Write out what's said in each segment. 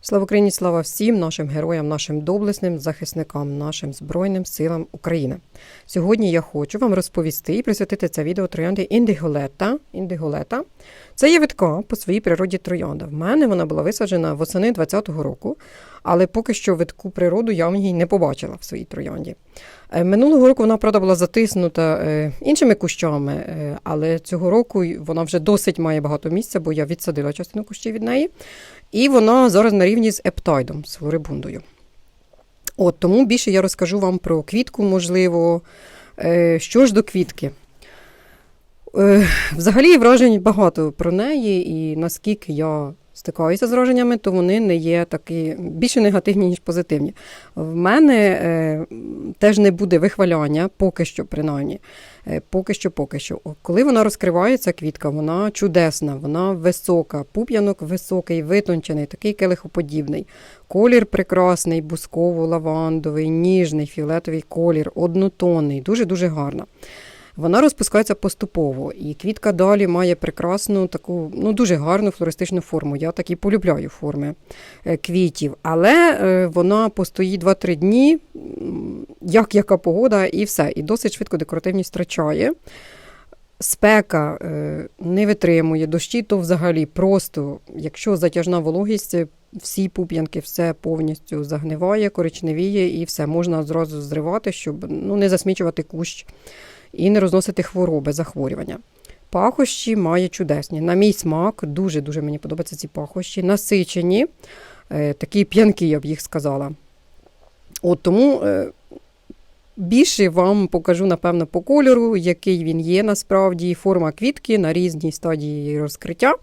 Слава Україні, слава всім нашим героям, нашим доблесним захисникам, нашим Збройним силам України. Сьогодні я хочу вам розповісти і присвятити це відео троянди індиголета. індиголета. Це є витка по своїй природі троянда. В мене вона була висаджена восени 20-го року, але поки що витку природу я в ній не побачила в своїй троянді. Е, Минулого року вона, правда, була затиснута е, іншими кущами, е, але цього року вона вже досить має багато місця, бо я відсадила частину кущів від неї. І вона зараз на рівні з ептайдом, з флорибундою. От тому більше я розкажу вам про квітку, можливо. Що ж до квітки? Взагалі вражень багато про неї, і наскільки я стикаюся з враженнями, то вони не є такі більше негативні, ніж позитивні. В мене е, теж не буде вихваляння, поки що, принаймні. Е, Поки що, поки що. Коли вона розкривається, квітка, вона чудесна, вона висока, пуп'янок високий, витончений, такий келихоподібний. Колір прекрасний, бусково-лавандовий, ніжний, фіолетовий колір, однотонний, дуже-дуже гарна. Вона розпускається поступово, і квітка далі має прекрасну таку, ну дуже гарну флористичну форму. Я такі полюбляю форми е, квітів. Але е, вона постоїть 2-3 дні, як яка погода, і все. І досить швидко декоративність втрачає. Спека е, не витримує, дощі то взагалі просто, якщо затяжна вологість, всі пуп'янки, все повністю загниває, коричневіє і все можна зразу зривати, щоб ну, не засмічувати кущ і не розносити хвороби, захворювання. Пахощі має чудесні. На мій смак, дуже-дуже мені подобаються ці пахощі. Насичені, е, такі п'янкі, я б їх сказала. От тому е, більше вам покажу, напевно, по кольору, який він є насправді, форма квітки на різній стадії розкриття.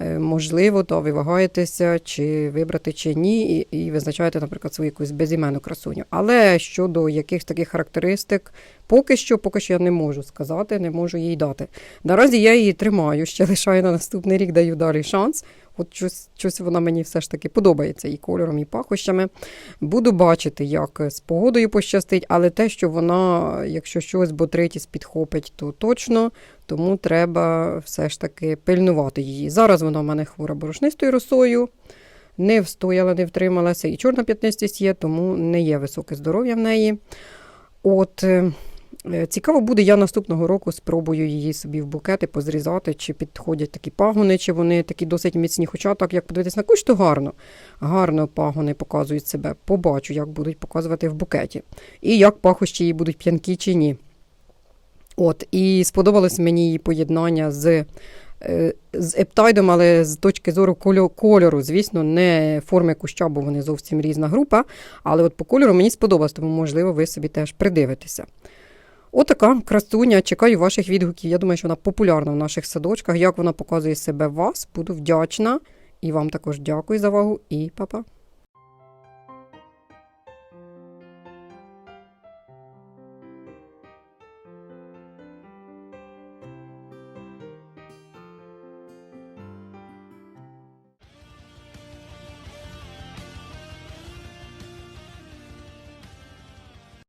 Е, Можливо, то ви вагаєтеся, чи вибрати, чи ні, і, і визначаєте, наприклад, свою якусь безіменну красуню. Але щодо якихось таких характеристик, поки що, поки що я не можу сказати, не можу їй дати. Наразі я її тримаю, ще лишаю на наступний рік, даю далі шанс. От щось, щось вона мені все ж таки подобається і кольором, і пахощами. Буду бачити, як з погодою пощастить, але те, що вона, якщо щось ботритіс підхопить, то точно. Тому треба все ж таки пильнувати її. Зараз вона в мене хвора борошнистою росою, не встояла, не втрималася, і чорна п'ятнистість є, тому не є високе здоров'я в неї. От е, е, цікаво буде, я наступного року спробую її собі в букети позрізати, чи підходять такі пагони, чи вони такі досить міцні. Хоча так, як подивитись на кущ, то гарно. Гарно пагони показують себе. Побачу, як будуть показувати в букеті. І як пахощі її будуть п'янкі чи ні. От, і сподобалось мені її поєднання з, е, з ептайдом, але з точки зору кольору, звісно, не форми куща, бо вони зовсім різна група. Але от по кольору мені сподобалось, тому, можливо, ви собі теж придивитеся. Отака красуня. Чекаю ваших відгуків. Я думаю, що вона популярна в наших садочках. Як вона показує себе вас, буду вдячна. І вам також дякую за увагу і па-па.